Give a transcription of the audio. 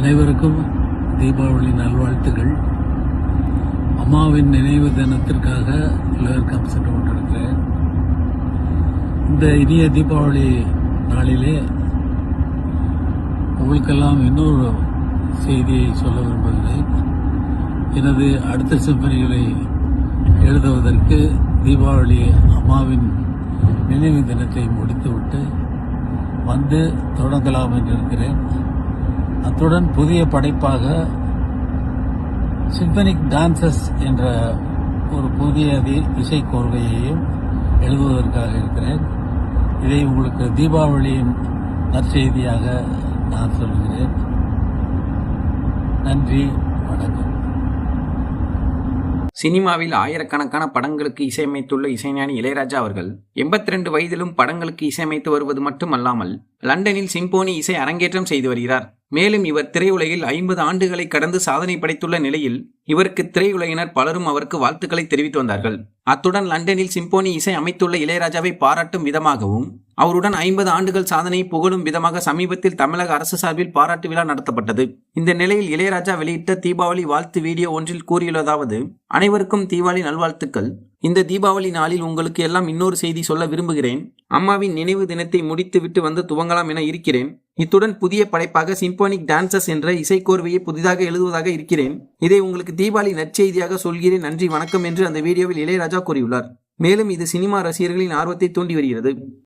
அனைவருக்கும் தீபாவளி நல்வாழ்த்துகள் அம்மாவின் நினைவு தினத்திற்காக உலகிற்கு சென்று கொண்டிருக்கிறேன். இந்த இனிய தீபாவளி நாளிலே உங்களுக்கெல்லாம் இன்னொரு செய்தியை சொல்ல விரும்புகிறேன். எனது அடுத்த சிம்பனிகளை எழுதுவதற்கு தீபாவளி அம்மாவின் நினைவு தினத்தை முடித்துவிட்டு வந்து தொடங்கலாம் என்றிருக்கிறேன். அத்துடன் புதிய படைப்பாக சிம்பனிக் டான்சஸ் என்ற ஒரு புதிய தி- இசைக்கோர்வையையும் எழுதுவதற்காக இருக்கிறேன். இதை உங்களுக்கு தீபாவளியின் நற்செய்தியாக நான் சொல்கிறேன். நன்றி. சினிமாவில் ஆயிரக்கணக்கான படங்களுக்கு இசையமைத்துள்ள இசைஞானி இளையராஜா அவர்கள் 82 வயதிலும் படங்களுக்கு இசையமைத்து வருவது மட்டுமல்லாமல் லண்டனில் சிம்போனி இசை அரங்கேற்றம் செய்து வருகிறார். மேலும் இவர் திரையுலகில் ஐம்பது ஆண்டுகளை கடந்து சாதனை படைத்துள்ள நிலையில் இவருக்கு திரையுலகினர் பலரும் அவருக்கு வாழ்த்துக்களை தெரிவித்து வந்தார்கள். அத்துடன் லண்டனில் சிம்போனி இசை அமைத்துள்ள இளையராஜாவை பாராட்டும் விதமாகவும் அவருடன் ஐம்பது ஆண்டுகள் சாதனை புகழும் விதமாக சமீபத்தில் தமிழக அரசு சார்பில் பாராட்டு விழா நடத்தப்பட்டது. இந்த நிலையில் இளையராஜா வெளியிட்ட தீபாவளி வாழ்த்து வீடியோ ஒன்றில் கூறியுள்ளதாவது அனைவருக்கும் தீபாவளி நல்வாழ்த்துக்கள். இந்த தீபாவளி நாளில் உங்களுக்கு எல்லாம் இன்னொரு செய்தி சொல்ல விரும்புகிறேன். அம்மாவின் நினைவு தினத்தை முடித்துவிட்டு வந்து துவங்கலாம் என இருக்கிறேன். இத்துடன் புதிய படைப்பாக சிம்போனிக் டான்சஸ் என்ற இசைக்கோர்வையை புதிதாக எழுதுவதாக இருக்கிறேன். இதை உங்களுக்கு தீபாவளி நற்செய்தியாக சொல்கிறேன். நன்றி வணக்கம் என்று அந்த வீடியோவில் இளையராஜா கூறியுள்ளார். மேலும் இது சினிமா ரசிகர்களின் ஆர்வத்தை தூண்டி வருகிறது.